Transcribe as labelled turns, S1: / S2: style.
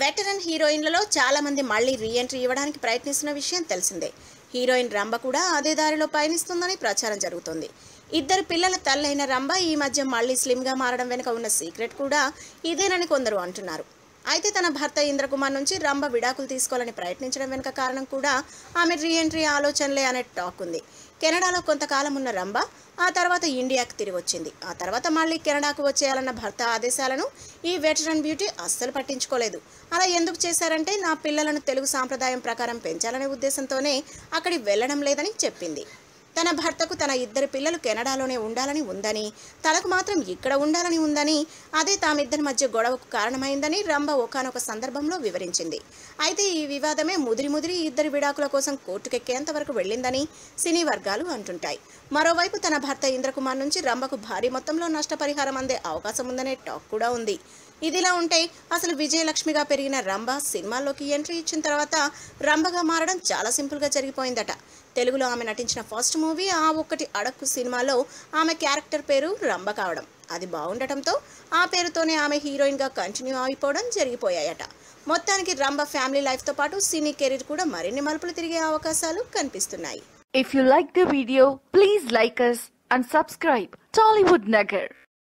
S1: Veteran హీరోయిన్లలో చాలా మంది మళ్ళీ రీఎంట్రీ ఇవ్వడానికి ప్రయత్నిస్తున్న విషయం తెలిసిందే. హీరోయిన్ రంభ కూడా అదే దారిలో పయనిస్తుందని ప్రచారం జరుగుతుంది. ఇద్దరు పిల్లల తల్లైన రంభ ఈ మధ్య మళ్ళీ స్లిమ్గా మారడం వెనుక ఉన్న సీక్రెట్ కూడా ఇదేనని కొందరు అంటున్నారు. అయితే తన భర్త ఇంద్రకుమార్ నుంచి రంభ విడాకులు తీసుకోవాలని ప్రయత్నించడం వెనుక కారణం కూడా ఆమె రీఎంట్రీ ఆలోచనలే అనే టాక్ ఉంది. కెనడాలో కొంతకాలం ఉన్న రంభ ఆ తర్వాత ఇండియాకు తిరిగి వచ్చింది. ఆ తర్వాత మళ్ళీ కెనడాకు వచ్చేయాలన్న భర్త ఆదేశాలను ఈ వెటరన్ బ్యూటీ అస్సలు పట్టించుకోలేదు. అలా ఎందుకు చేశారంటే నా పిల్లలను తెలుగు సాంప్రదాయం ప్రకారం పెంచాలనే ఉద్దేశంతోనే అక్కడికి వెళ్ళడం లేదని చెప్పింది. తన భర్తకు తన ఇద్దరు పిల్లలు కెనడాలోనే ఉండాలని ఉందని తనకు మాత్రం ఇక్కడ ఉండాలని ఉందని అదే తామిద్దరి మధ్య గొడవకు కారణమైందని రంభ ఒకానొక సందర్భంలో వివరించింది. అయితే ఈ వివాదమే ముదిరి ముదిరి ఇద్దరి విడాకుల కోసం కోర్టుకెక్కేంత వరకు వెళ్ళిందని సినీ వర్గాలు అంటుంటాయి. మరోవైపు తన భర్త ఇంద్రకుమార్ నుంచి రంభకు భారీ మొత్తంలో నష్టపరిహారం అందే అవకాశం ఉందనే టాక్ కూడా ఉంది. ఇదిలా ఉంటే అసలు విజయలక్ష్మిగా పెరిగిన రంభ సినిమాల్లోకి ఎంట్రీ ఇచ్చిన తర్వాత రంభగా మారడం చాలా సింపుల్గా జరిగిపోయిందట. తెలుగులో ఆమె నటించిన ఫస్ట్ మూవీ ఆ ఒక్కటి అడక్కు సినిమాలో ఆమె క్యారెక్టర్ పేరు రంభ కావడం. అది బాగుండటంతో ఆ పేరుతోనే ఆమె హీరోయిన్గా కంటిన్యూ అయిపోవడం జరిగిపోయాయట. మొత్తానికి రంభ ఫ్యామిలీ లైఫ్తో పాటు సినీ కెరీర్ కూడా మరిన్ని మలుపులు తిరిగే అవకాశాలు కనిపిస్తున్నాయి.
S2: If you like the video please like us and subscribe Tollywood Nagar